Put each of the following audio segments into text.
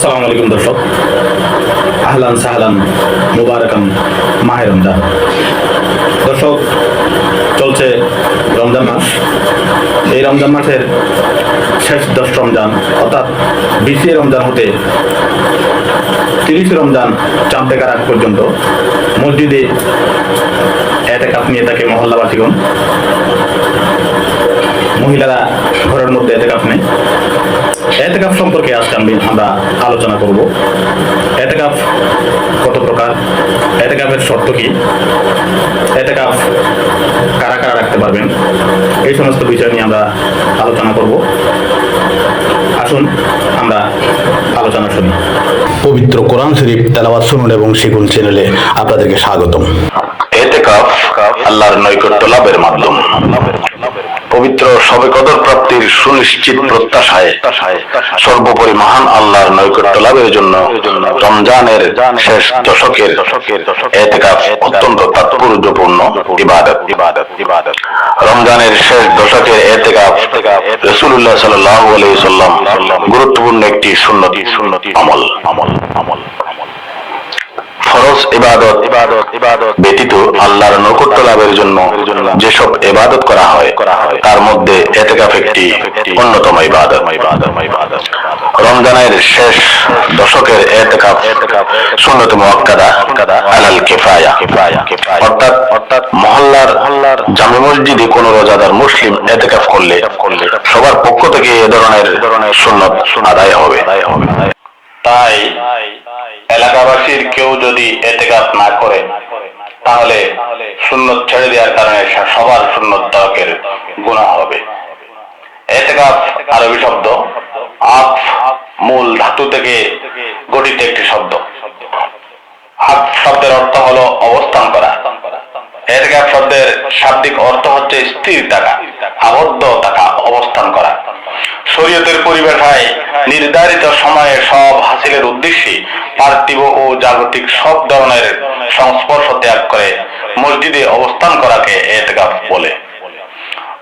আসসালামু আলাইকুম দর্শক। আহলান সাহলান মুবারকাম মাহে রমজান। দর্শক, চলছে রমজান মাস। এই রমজান মাসের শেষ দশ রমজান, অর্থাৎ বিশে রমজান হতে তিরিশ রমজান চাঁদ দেখার আগ পর্যন্ত মসজিদে এতেকাপ নিয়ে থাকে মহল্লাবাসীগণ। মহিলারা ঘরের মধ্যে এতেকাপ নেই। এতেকাপ সম্পর্কে আজকে আমি আমরা আলোচনা করব। এতেকাপ কত প্রকার? এতেকাপের শর্ত কি? এতেকাপ কারা কারা রাখতে পারবেন? এই সমস্ত বিষয় নিয়ে আমরা আলোচনা করব। আসুন আমরা আলোচনা শুনি। পবিত্র কোরআন শরীফ তেলাওয়াত শুনুন এবং শিখুন চ্যানেলে আপনাদেরকে স্বাগতম। এতে এতেকাফ আল্লাহর নৈকট্য লাভের মাধ্যম। পবিত্র সবে কদর প্রাপ্তির সুনিশ্চিত প্রত্যাশায় সর্বোপরি মহান আল্লাহর নৈকট্য লাভের জন্য রমজানের শেষ দশকের এতেকাফ অত্যন্ত তাৎপর্যপূর্ণ ইবাদত। রমজানের শেষ দশকের এতেকাফ রসুল্লাহ সাল্লাহ আলাইহি সাল্লাম গুরুত্বপূর্ণ একটি সুন্নতি সুন্নতি আমল আমল আমল। ফরজ ইবাদত ইবাদত ইবাদত। ব্যতীত আল্লাহর নৈকট্য লাভের জন্য যেসব ইবাদত করা হয় তার মধ্যে এতেকাফ একটি অন্যতম ইবাদত। রমজানের শেষ দশকের এতেকাফ এতেকাফ সুন্নত মুআক্কাদা আলাল কিফায়া। অর্থাৎ অর্থাৎ মহল্লার জামে মসজিদে কোন রোজাদার মুসলিম এতেকাফ করলে সবার পক্ষ থেকে এ ধরনের ধরনের সুন্নত আদায় হবে। তাই এলাকাবাসীর কেউ যদি এতেকাত না করে, তাহলে সুন্নত ছেড়ে দেওয়ার কারণে সবার সুন্নত তরকের গুণা হবে। এতেকাত আরবি শব্দ, আফ মূল ধাতু থেকে গঠিত একটি শব্দ। আফ শব্দের অর্থ হলো অবস্থান করা। এতেকাত শব্দের শাব্দিক অর্থ হচ্ছে স্থির থাকা, আবদ্ধ থাকা, অবস্থান করা। শরীয়তের নির্ধারিত সময়ে সব হাসিলের উদ্দেশ্যে পার্থিব ও জাগতিক সব ধরনের সংস্পর্শ ত্যাগ করে মসজিদে অবস্থান করাকে এতেকাফ বলে।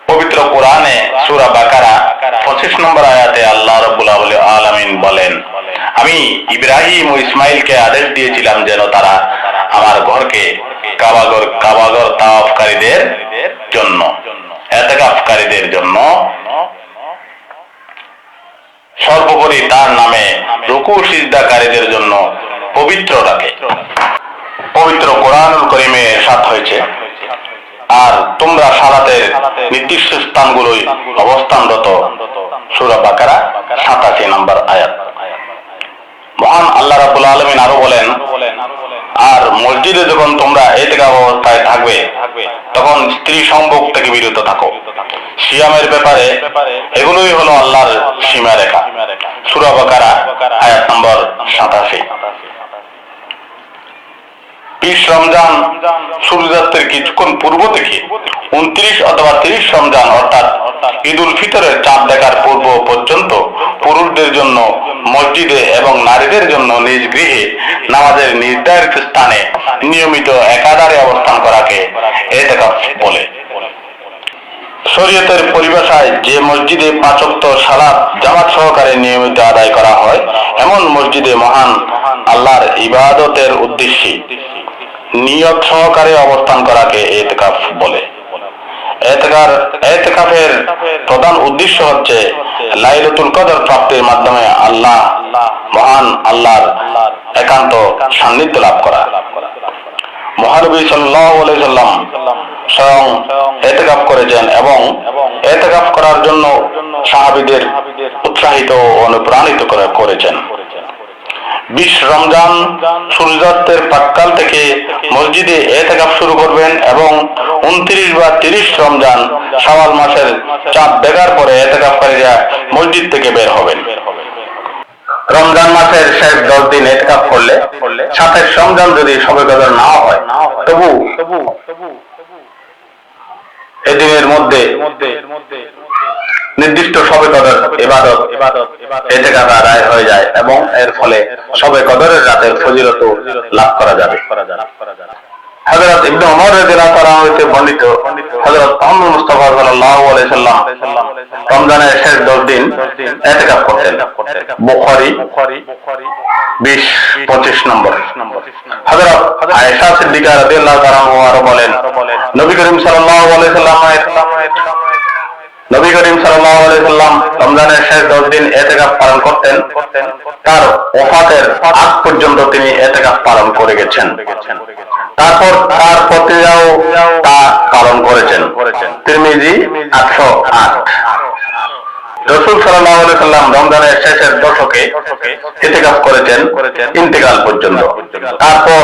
পবিত্র কোরআনে সুরা বাকারা পঁচিশ নম্বর আয়াতে আল্লাহ রব্বুল আলামিন বলেন, আমি ইব্রাহিম ও ইসমাইলকে আদেশ দিয়েছিলাম যেন তারা আমার ঘরকে কাবাগর কাবাগর তাওয়াফকারীদের জন্য। এতেকাফকারীদের জন্য। সর্বোপরি তার নামে রুকু সিজদাকারীদের জন্য পবিত্র রাখে পবিত্র কোরআনুল করিমে সাত হয়েছে। আর তোমরা সালাতের নির্দিষ্ট স্থানগুলোই অবস্থানরত সুরা বাকারা সাতাশি নম্বর আয়াত। মহান আল্লাহ রাবুল আলমিন আরও বলেন আর মসজিদে যখন তোমরা এতেকা অবস্থায় থাকবে তখন স্ত্রী সম্ভোগ থেকে বিরত থাকো। সিয়ামের ব্যাপারে এগুলোই হলো আল্লাহর সীমা রেখা সুরাবাকারা আয়াত নম্বর সাতাশি। বিশ রমজান সূর্যাস্তের কিছুক্ষণ পূর্ব থেকে? উনত্রিশ অথবা তিরিশ রমজান, অর্থাৎ ঈদ উল ফিতরের চাঁদ দেখার পূর্ব পর্যন্ত পুরুষদের জন্য মসজিদে এবং নারীদের জন্য নিজ গৃহে নামাজের নির্ধারিত স্থানে নিয়মিত একাধারে অবস্থান করাকে এতেকাফ বলে। শরীয়তের পরিভাষায় যে মসজিদে পাঁচক্ত সালাত জামাত সহকারে নিয়মিত আদায় করা হয়, এমন মসজিদে মহান আল্লাহর ইবাদতের উদ্দেশ্যে নিয়ত সহকারে অবস্থান করাকে এতেকাফ বলে। এতেকার প্রধান উদ্দেশ্য হচ্ছে লাইলাতুল কদর প্রাপ্তির মাধ্যমে আল্লাহ মহান আল্লাহর একান্ত সান্নিধ্য লাভ করা। মহানবী সাল্লাম স্বয়ং এতেকাফ করেছেন এবং এতেকাফ করার জন্য সাহাবীদের উৎসাহিত ও অনুপ্রাণিত করেছেন। বিশ রমজান সূর্যাস্তের প্রাক্কাল থেকে মসজিদে এতেকাফ শুরু করবেন এবং উনত্রিশ বা তিরিশ রমজান শাওয়াল মাসের চাঁদ দেখার পরে এতেকাফকারীরা মসজিদ থেকে বের হবেন। রমজান মাসের শেষ দশ দিন এতেকাফ করলে সাথে রমজান যদি সবে কদর না হয় তবু এদিনের মধ্যে নির্দিষ্ট সবে কদর ইবাদত এতে কাজ আদায় হয়ে যায় এবং এর ফলে সবে কদরের রাতের ফজিলত লাভ করা যাবে। হযরত ইবনে ওমর রাদিয়াল্লাহু তাআলা হইতে বর্ণিত হযরত মুহাম্মদ মুস্তাফা সাল্লাল্লাহু আলাইহি সাল্লাম রমজানের শেষ 10 দিন ইতিকাফ করতেন। বুখারী 20 25 নম্বর। হযরত আয়েশা সিদ্দিকা রাদিয়াল্লাহু তাআলা আরও বলেন, নবী করিম সাল্লাল্লাহু আলাইহি সাল্লাম নবী করিম সাল্লাম রমজানের শেষ 10 দিন এতেকাপ পালন করতেন। তার ওফাতের আগ পর্যন্ত তিনি এতেকাপ পালন করে গেছেন। তারপর তার প্রতি তা পালন করেছেন। তিরমিজি আটশো আট। রসুল সাল্লাহ সাল্লাম রমজানের শেষের দশকে ইতিকাফ করেছেন ইন্তেকাল পর্যন্ত। তারপর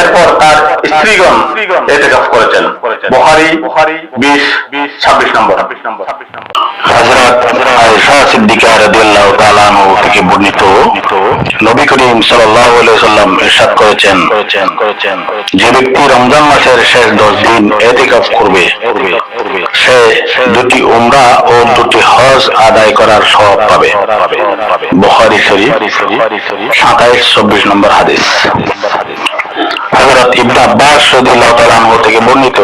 এরপর তার স্ত্রীগণ ইতিকাফ করেছেন। বহারি বিশ ছাব্বিশ নম্বর। রমজান মাসের শেষ 10 দিন সে দুটি উমরা দুটি হজ আদায় করার সওয়াব পাবে। বুখারী শরীফ 27 24 নম্বর হাদিস। হযরত ইবনে আব্বাস রাদিয়াল্লাহু তাআলা থেকে বর্ণিত,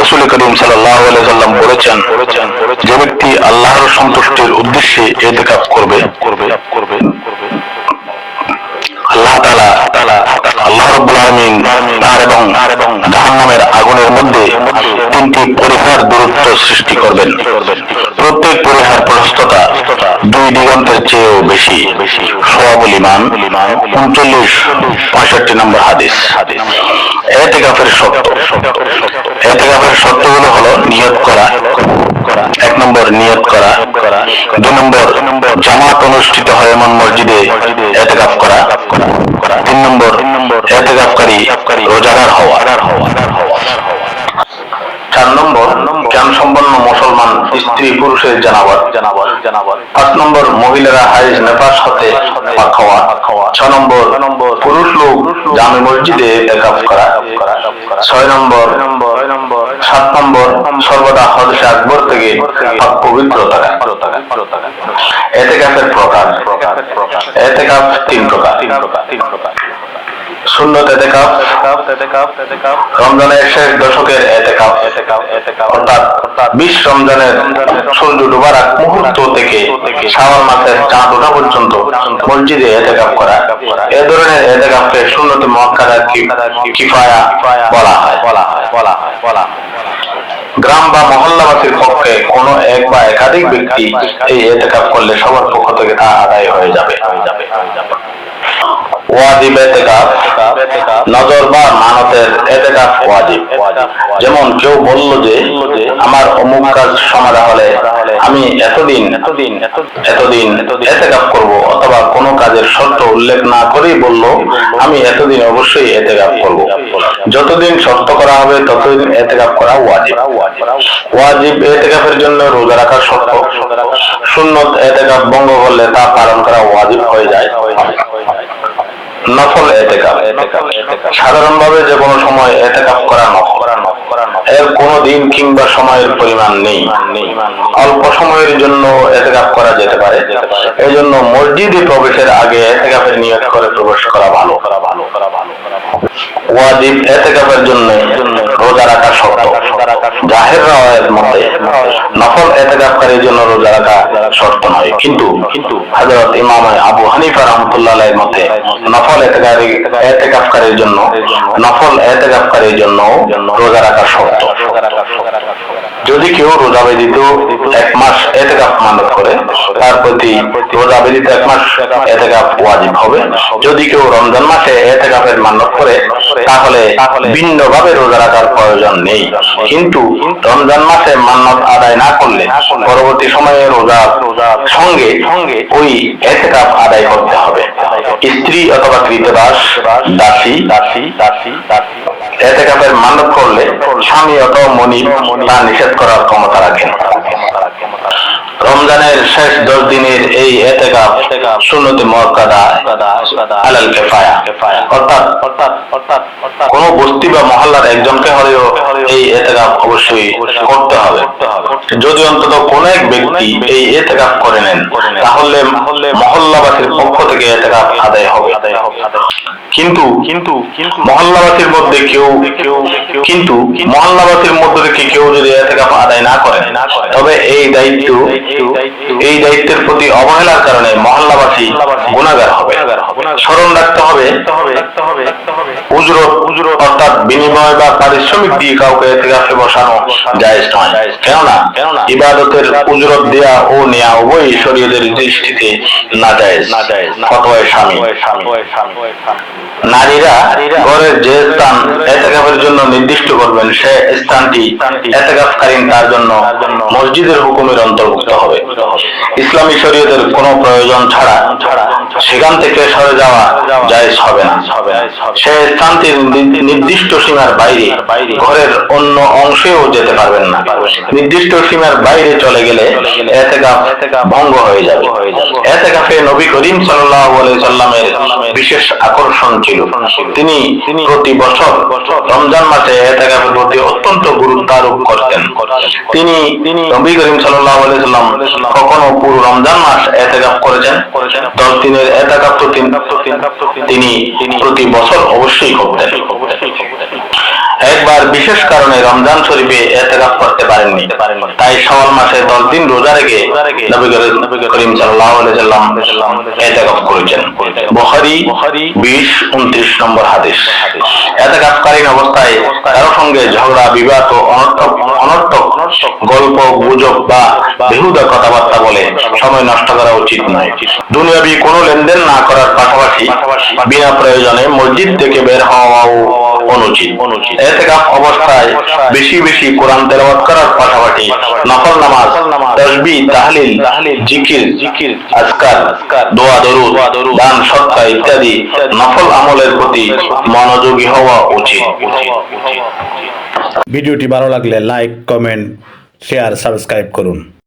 রাসূল করিম সাল্লাল্লাহু আলাইহি সাল্লাম বলেছেন, যে ব্যক্তি আল্লাহর সন্তুষ্টির উদ্দেশ্যে ইতিকাফ করবে করবে করবে, আল্লাহ তাআলা আল্লাহ রাব্বুল আলামিন তার চেয়েও বেশি। সোয়াবুল ইমান, উনচল্লিশ, পঁয়ষট্টি নম্বর হাদিস। এতেকাফের শর্ত। এতেকাফের শর্তগুলো হলো নিয়ত করা, এক নম্বর নিয়ত করা দুই নম্বর জামাত অনুষ্ঠিত হয় এমন মসজিদে এতেকাফ করা, তিন নম্বর এতেকাফকারী রোজাদার হওয়া। চার নম্বর জ্ঞান সম্পন্ন মুসলমান স্ত্রী পুরুষের জানাবার। জানাবার জানাবার। পাঁচ নম্বর মহিলারা হাইজ নেপাস হতে পাক হওয়া ছ নম্বর পুরুষ লোক জামে মসজিদে একাফ করা। ছয় নম্বর সাত নম্বর সর্বদা হদসে আকবর থেকে পবিত্র থাকা এতেকাফের প্রকার। এতেকাফ তিন প্রকার। তিন প্রকার তিন প্রকার। এতেকাফ। রমজানের শেষ দশকের বিশ রমজানের সূর্য ডুবার আগ মুহূর্ত থেকে মাসের চাঁদ ওঠা পর্যন্ত মসজিদে করা। এ ধরনের মক্কাদা কিফায়া বলা গ্রাম বা মহল্লাবাসীর পক্ষে কোন এক বা একাধিক ব্যক্তি এই এতেকাফ করলে সবার পক্ষ থেকে তা আদায় হয়ে যাবে হয়ে যাবে হয়ে যাবে। ওয়াজিব এতেকাফ, নজর মানতের এতেকাফ ওয়াজিব। যেমন কেউ বলল যে, আমার অমুক কাজ সমাধা হলে আমি এতদিন এতদিন এতদিন এতেকাফ করব, অথবা কোনো কাজের শর্ত উল্লেখ না করেই বলল, আমি এতদিন অবশ্যই এতেকাফ করব। যতদিন শর্ত করা হবে, ততদিন এতেকাফ করা ওয়াজিব। ওয়াজিব এতেকাফের জন্য রোজা রাখা শর্ত। সুন্নত এতেকাফ ভঙ্গ করলে তা পালন করা ওয়াজিব হয়ে যায়। নফল এতেকাফ। সাধারণভাবে যে কোনো সময় এতেকাপ করা নফ এর কোনো দিন কিংবা সময়ের পরিমাণ নেই। অল্প সময়ের জন্য এতেকাফ করা যেতে পারে। এই জন্য মসজিদে প্রবেশের আগে এতেকাপের নিয়ত করে প্রবেশ করা ভালো করা ভালো করা ভালো। ওয়াজিব এতেকাফের জন্য রোজা রাখা শর্ত জাহের রাওয়ায়ের এতেকাফকারীর জন্য রোজা রাখা শর্ত নয়। কিন্তু কিন্তু ইমাম আবু হানিফা নফল এতেকারী এতেকাফকারীর জন্য নফল এতেকাফকারীর জন্য রোজা রাখা শর্ত। যদি কেউ রোজা ব্যতীত এক মাস এতেকাফ মানত প্রতি রোজা ব্যতীত এক মাস এতেকাফ ওয়াজিব হবে। যদি কেউ রমজান মাসে এতেকাফের মানত করে, তাহলে ভিন্নভাবে রোজা রাখার প্রয়োজন নেই। কিন্তু রমজান মাসে মান্নত আদায় না করলে পরবর্তী সময়ে রোজা সঙ্গে ওই এতেকাফ আদায় করতে হবে। স্ত্রী অথবা কৃতদাস, দাসী দাসী দাসী দাসী এতেকাফের মানত করলে স্বামী অথবা মনিব তা নিষেধ করার ক্ষমতা রাখেন। রমজানের শেষ দশ দিনের এই কোন বস্তি বা মহল্লার একজনকে হলেও এই এতেকাফ অবশ্যই করতে হবে। যদি অন্তত কোন এক ব্যক্তি এই এতেকাফ করে নেন, তাহলে মহল্লাবাসীর পক্ষ থেকে এতেকাফ আদায় হবে। কিন্তু কিন্তু মহল্লাবাসীর মধ্যে কেউ কিন্তু মহল্লাবাসীর মধ্যে থেকে কেউ যদি এতেকাফ আদায় না করে তবে এই দায়িত্ব এই দায়িত্বের প্রতি অবহেলার কারণে মহল্লাবাসী গুণাগার হবে। স্মরণ রাখতে হবে। উজরত উজরত অর্থাৎ বিনিময় বা পারিশ্রমিক দিয়ে কাউকে এতেকাফে বসানো জায়েজ নয়। কেননা ইবাদতের উজরত দেয়া ও নেয়া উভয়ই শরীয়তের দৃষ্টিতে না জায়েজ না ফতোয়ায় স্বামী। নারীরা ঘরের যে স্থান এতেকাফের জন্য নির্দিষ্ট করবেন সে স্থানটি এতেকাফকালীন তার জন্য মসজিদের হুকুমের অন্তর্ভুক্ত। ইসলামী শরীয়তের কোনো প্রয়োজন ছাড়া সেখান থেকে সরে যাওয়া জায়েজ হবে না। সে স্থানটির নির্দিষ্ট সীমার বাইরে, ঘরের অন্য অংশেও যেতে পারবেন না। নির্দিষ্ট সীমার বাইরে চলে গেলে এতেকাফ ভঙ্গ হয়ে যাবে। এতেকাফে নবী করিম সাল্লামের বিশেষ আকর্ষণ ছিল। তিনি প্রতি বছর রমজান মাসে এতেকাফের প্রতি অত্যন্ত গুরুত্ব আরোপ করতেন। তিনি নবী করিম আলাইহি সাল্লাম কখনো পুরো রমজান মাস এতেকাফ করেছেন। দশ তো তিন- তিনি প্রতি বছর অবশ্যই করতেন একবার বিশেষ কারণে রমজান শরীফে এতেকাফ করতে পারেননি। তাই শাওয়াল মাসে দশ দিন রোজা রেখে করিম- সাল্লাম এতেকাফ করেছেন। বুখারী 20 29 নম্বর হাদিস। এতেকাফকালীন অবস্থায় কারও সঙ্গে ঝগড়া, বিবাদ ও অনর্থক অনর্থক গল্প, গুজব বা বেহুদা কথাবার্তা বলে সময় নষ্ট করা উচিত নয়। দুনিয়াবি কোনো লেনদেন না করার পাশাপাশি বিনা প্রয়োজনে মসজিদ থেকে বের হওয়াও অনুচিত। এতেকাফ অবস্থায় বেশি বেশি কোরআন তেলাওয়াত করার পাশাপাশি নফল নামাজ তাসবিহ তাহলিল জিকির জিকির আজকার দোয়া দরুদ দান সৎকা ইত্যাদি নফল আমলের প্রতি মনোযোগী হওয়া উচিত। ভিডিওটি ভালো লাগলে লাইক কমেন্ট শেয়ার সাবস্ক্রাইব করুন।